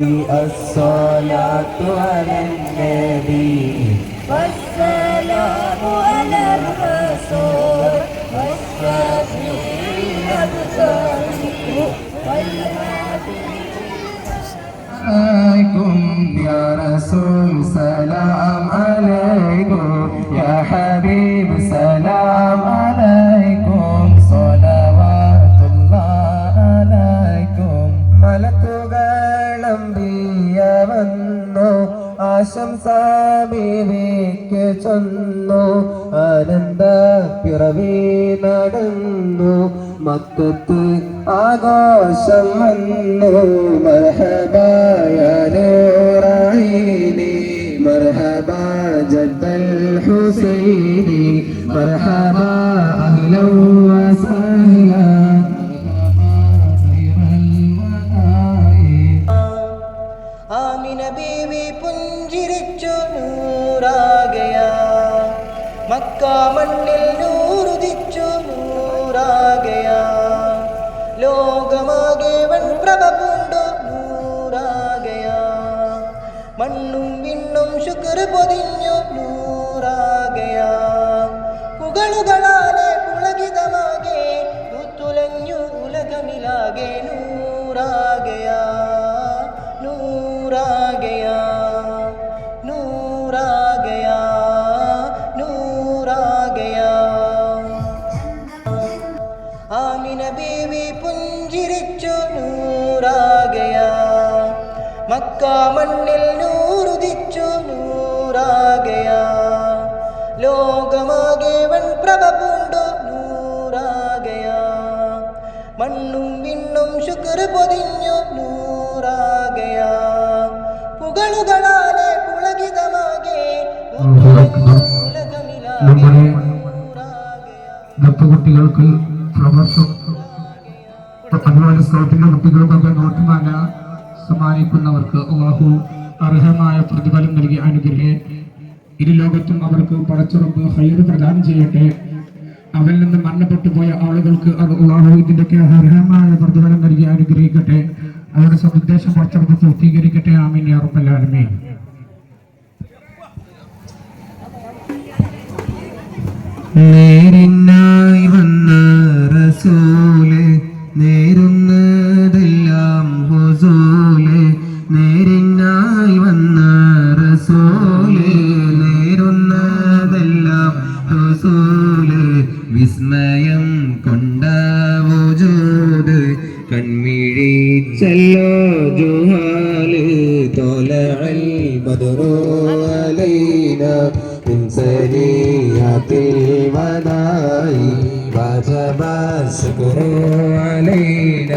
الصلاة على النبي. والسلام على الرسول. والهادي عليكم يا رسول سلام عليكم يا حبيب سلام ചൊന്നു. ആനന്ദ പിറവി നടന്നു. മക്കത്ത് ആഘോഷം വന്നു. മർഹബായ നൂറായിനി. മർഹബ ജദ്ദൽ ഹുസൈനി. മർഹബ അഹ്ലൻ മക്ക മണ്ണിൽ നൂറുദിച്ചു നൂറാകയാ. ലോകമാകെ വൻപ്രഭ പൂണ്ടു നൂറാകയാ. മണ്ണും വിണ്ണും ശുക്ർ പൊതിഞ്ഞു നൂറാകയാ. പുകളുകളാലെ പുളകിതമാകെ മുത്തുലഞ്ഞു ഉലകമിലാകെ നൂറാകയാ. മക്ക മണ്ണിൽ നൂറുദിച്ചു നൂറാകയാ ലോകമാകെ വൻപ്രഭ പൂണ്ടു നൂറാകയാ മണ്ണും വിണ്ണും ശുക്ർ പൊതിഞ്ഞു നൂറാകയാ പുകളുകളാലെ പുളകിതമാകെ നൂറാകയാ ദത്തുകുട്ടികൾക്ക് അതുപോലെ സ്കൗട്ടിന്റെ കുട്ടികൾക്കൊക്കെ നോട്ടുമാല സമ്മാനിക്കുന്നവർക്ക് അള്ളാഹു അർഹമായ പ്രതിഫലം നൽകി അനുഗ്രഹേ. ഇരു ലോകത്തും അവർക്ക് പടച്ചുറപ്പ് ഹൈർ പ്രദാനം ചെയ്യട്ടെ. അവരിൽ നിന്ന് മരണപ്പെട്ടു പോയ ആളുകൾക്ക് അള്ളാഹു ഇതിന്റെയൊക്കെ അർഹമായ പ്രതിഫലം നൽകി അനുഗ്രഹിക്കട്ടെ. അവരുടെ സതുദ്ദേശം പടച്ചുറപ്പ് പൂർത്തീകരിക്കട്ടെ. ആമീൻ യാ റബ്ബൽ ആലമീൻ. നേരിനായി വന്ന റസൂൽ വിസ്മയം കൊണ്ടാവൂജൂത് കൺമിഴിച്ചല്ലോ ജുഹാൽ തോലൽ ബദറോ അലൈന വനായി വാജബ ശുക്രോ അലൈന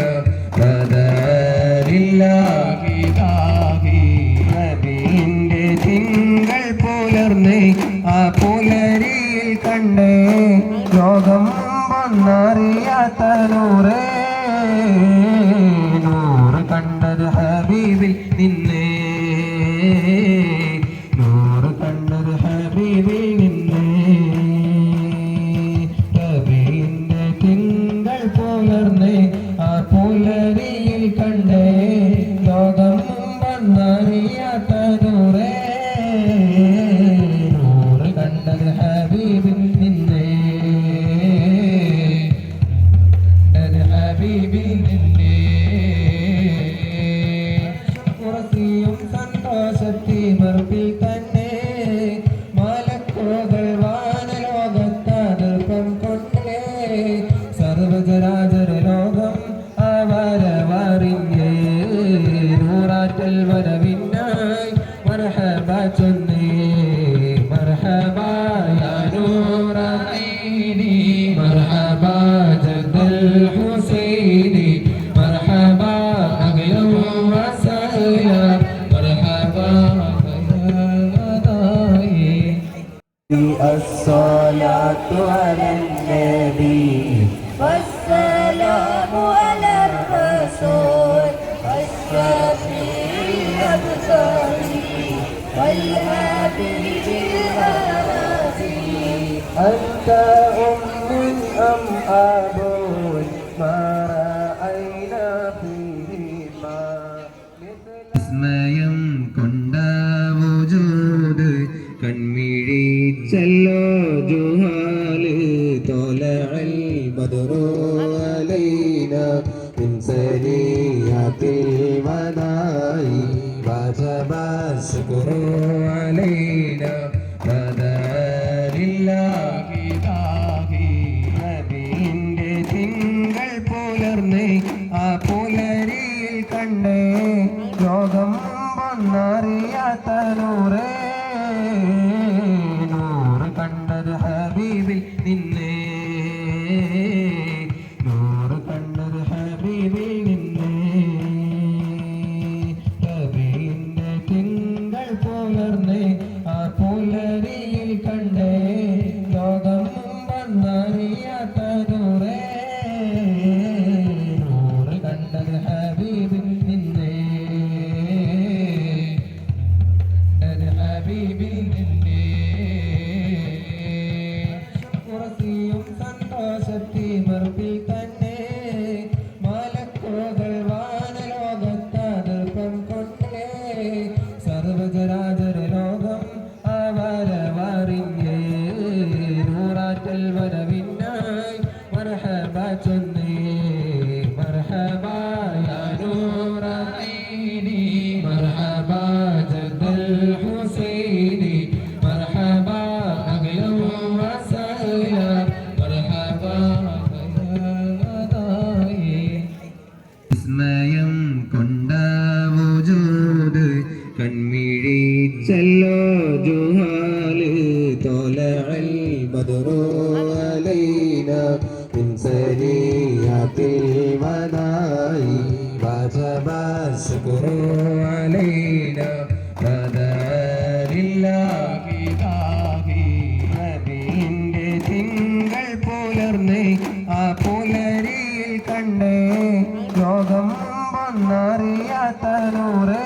أنت أم أم أب ما رأينا فيهما. വിസ്മയം കൊണ്ട കൺമിഴി ചെല്ലോ சக்தி மறுப்பில் طلع البدر علينا من سريعة المناي وجب الشكر علينا فدعا വന്നറിയാത്ത നൂറേ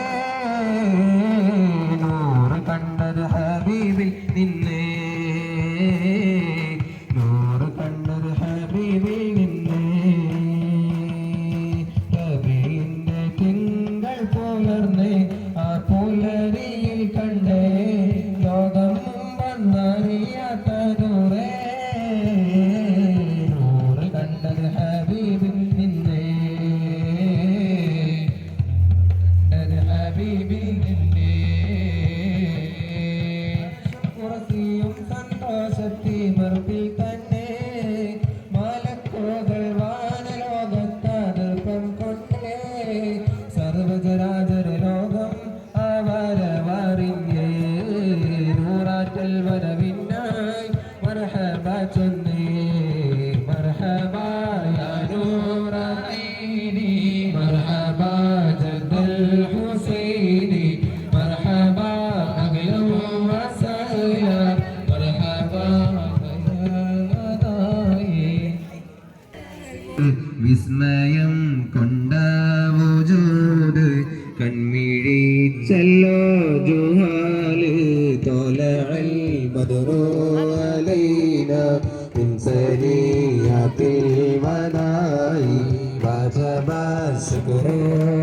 البرية البدائي وجب الشكر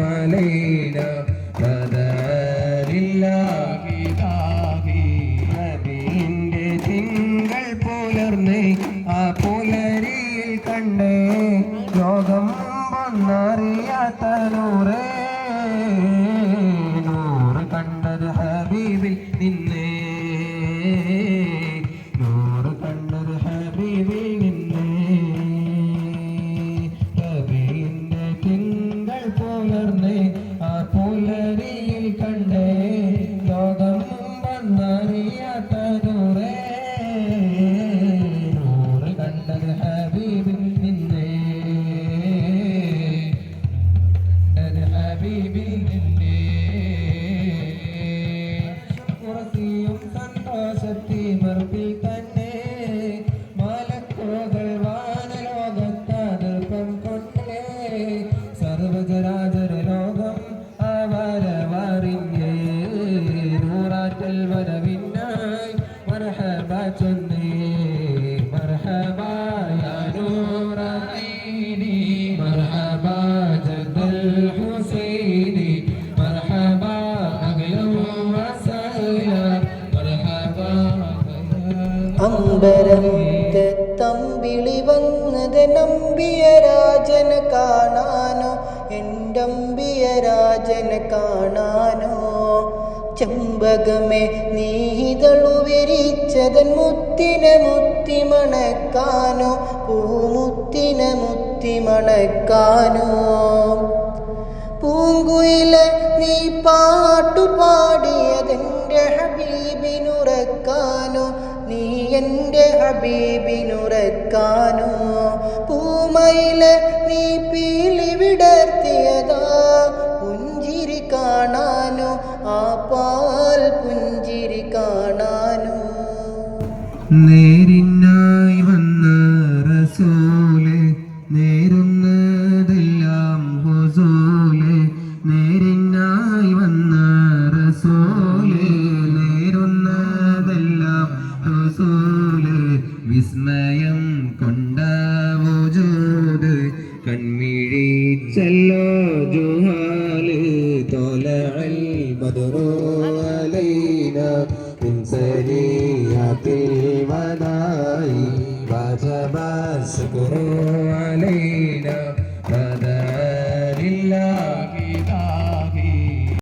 علينا രാജൊരു ലോകം അവരവറിഞ്ഞേ നൂറാറ്റൽ വരവിന്നായി മർഹബ ചൊന്നേ മർഹബായ ഹുസൈനി മർഹബ അഗ്ലം വസല മർഹബ അമ്പരം തമ്പിളി വന്നത് നമ്പിയ രാജൻ കാണാനോ എന്റമ്പിയ രാജനെ കാണാനോ? ചെമ്പകമേ നീതളു വിരിച്ചതൻ മുത്തിനെ മുത്തി മണക്കാനോ? പൂമുത്തിനെ മുത്തി മണക്കാനോ? പൂങ്കുയിലെ നീ പാട്ടു പാടിയതെന്റെ ഹബീബിനുറക്കാനോ നീ എന്റെ ഹബീബിനുറക്കാനോ? പൂമയിലെ നീ പീലി വിടർത്തിയതാ പുഞ്ചിരി കാണാനോ ആ പാൽ പുഞ്ചിരി കാണാനോ. നേരിനായി